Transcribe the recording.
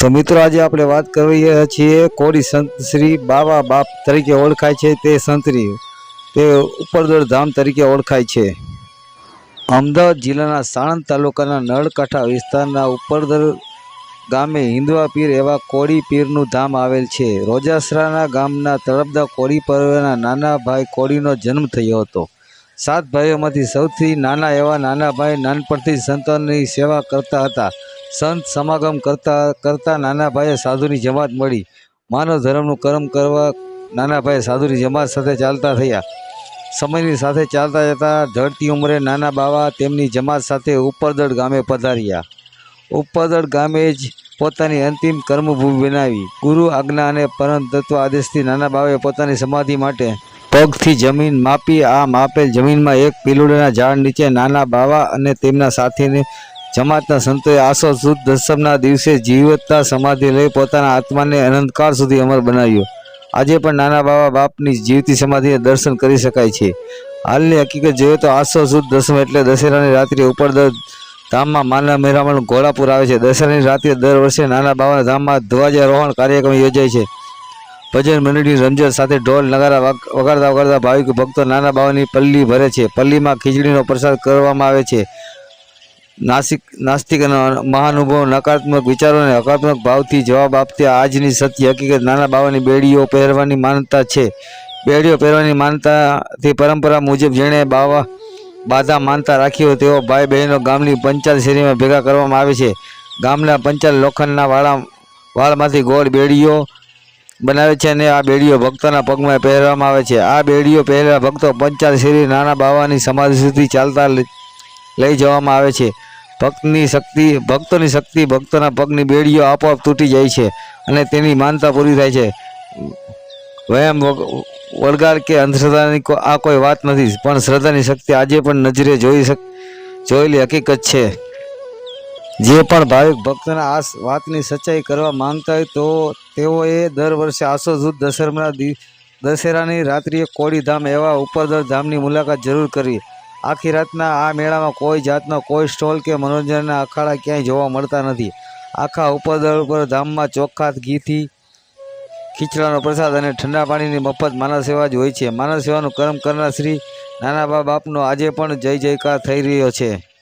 તો મિત્રો આજે આપણે વાત કરીએ છીએ કોડી સંત શ્રી બાવા બાપ તરીકે ઓળખાય છે તે સંતરી. તે ઉપરદોડ ધામ તરીકે ઓળખાય છે. અમદાવાદ જિલ્લાના સાણંદ તાલુકાના નળકાંઠા વિસ્તારના ઉપરદર ગામે હિન્દવા પીર એવા કોડી પીરનું ધામ આવેલ છે. રોજાસરાના ગામના તળપદા કોડી પર્વના નાના ભાઈ કોડીનો જન્મ થયો હતો. સાત ભાઈઓમાંથી સૌથી નાના એવા નાના ભાઈ નાનપણથી જ સંતોની સેવા કરતા હતા. સંત સમાગમ કરતા કરતા નાના ભાઈએ સાધુની જમાત મળી. માનવ ધર્મનું કર્મ કરવા નાના ભાઈ સાધુની જમાત સાથે ચાલતા થયા. સમયની સાથે ચાલતા જતા ઢળતી ઉંમરે નાના બાવા તેમની જમાત સાથે ઉપરદળ ગામે પધાર્યા. ઉપરદળ ગામે જ પોતાની અંતિમ કર્મભૂમિ બનાવી. ગુરુ આજ્ઞા અને પરમ તત્વ આદેશથી નાના બાવાએ પોતાની સમાધિ માટે પગથી જમીન માપી, આ માપેલ જમીનમાં એક પીલુડાના ઝાડ નીચે નાના બાવા અને તેમના સાથીને જમાતના સંતોએ આસો સુદ દસમના દિવસે જીવતા સમાધિ લઈ પોતાના આત્માને અનંતકાળ સુધી અમર બનાવ્યો. આજે પણ નાના બાવા બાપની જીવતી સમાધિને દર્શન કરી શકાય છે. હાલની હકીકત જોઈએ તો આસો સુદ દસમ એટલે દશેરાની રાત્રિ ઉપર દ- ધામમાં માના મેરામણ ઘોડાપુર આવે છે. દશેરાની રાત્રે દર વર્ષે નાના બાવાના ધામમાં ધ્વજારોહણ કાર્યક્રમ યોજાય છે. ભજન મંડળની રમઝટ સાથે ઢોલ નગારા વગ- વગાડતા વગાડતા ભાવિક ભક્તો નાના બાવાની પલ્લી ભરે છે. પલ્લીમાં ખીચડીનો પ્રસાદ કરવામાં આવે છે. નાસિક, નાસ્તિક અને મહાનુભાવ નકારાત્મક વિચારો અને હકારાત્મક ભાવથી જવાબ આપતી આજની સત્ય હકીકત નાના બાવાની બેડીઓ પહેરવાની માનતા છે. બેડીઓ પહેરવાની માનતાથી પરંપરા મુજબ જેણે બાવા, બાધા માનતા રાખી હોય તેઓ ભાઈ બહેનો ગામની પંચાલ શેરીમાં ભેગા કરવામાં આવે છે. ગામના પંચાલ લોખંડના વાળા, વાળમાંથી ગોળ બેડીઓ બનાવે છે અને આ બેડીઓ ભક્તોના પગમાં પહેરવામાં આવે છે. આ બેડીઓ પહેરેલા ભક્તો પંચાલ શેરી નાના બાવાની સમાધિ સુધી ચાલતા લઈ જવામાં આવે છે. ભક્તની શક્તિ, ભક્તોની શક્તિ, ભક્તોના પગની બેડીઓ આપોઆપ તૂટી જાય છે અને તેની માનતા પૂરી થાય છે. વયમ વળગાર કે અંધશ્રદ્ધાની આ કોઈ વાત નથી, પણ શ્રદ્ધાની શક્તિ આજે પણ નજરે જોઈ શક જોયેલી હકીકત છે. જે પણ ભાવિક ભક્તના આ વાતની સચ્ચાઈ કરવા માંગતા હોય તો તેઓએ દર વર્ષે આસો સુદ દશેરાના દશેરાની રાત્રિએ કોળીધામ એવા ઉપરદર ધામની મુલાકાત જરૂર કરવી. આખી રાતના આ મેળામાં કોઈ જાતનો, કોઈ સ્ટોલ કે મનોરંજનના અખાડા ક્યાંય જોવા મળતા નથી. આખા ઉપરદર ઉપર ધામમાં ચોખ્ખા ઘીથી ખીચડાનો પ્રસાદ અને ઠંડા પાણીની મફત માનવ સેવા જ હોય છે. માનવ સેવાનું કર્મ કરનાર શ્રી નાના બાપનો આજે પણ જય જયકાર થઈ રહ્યો છે.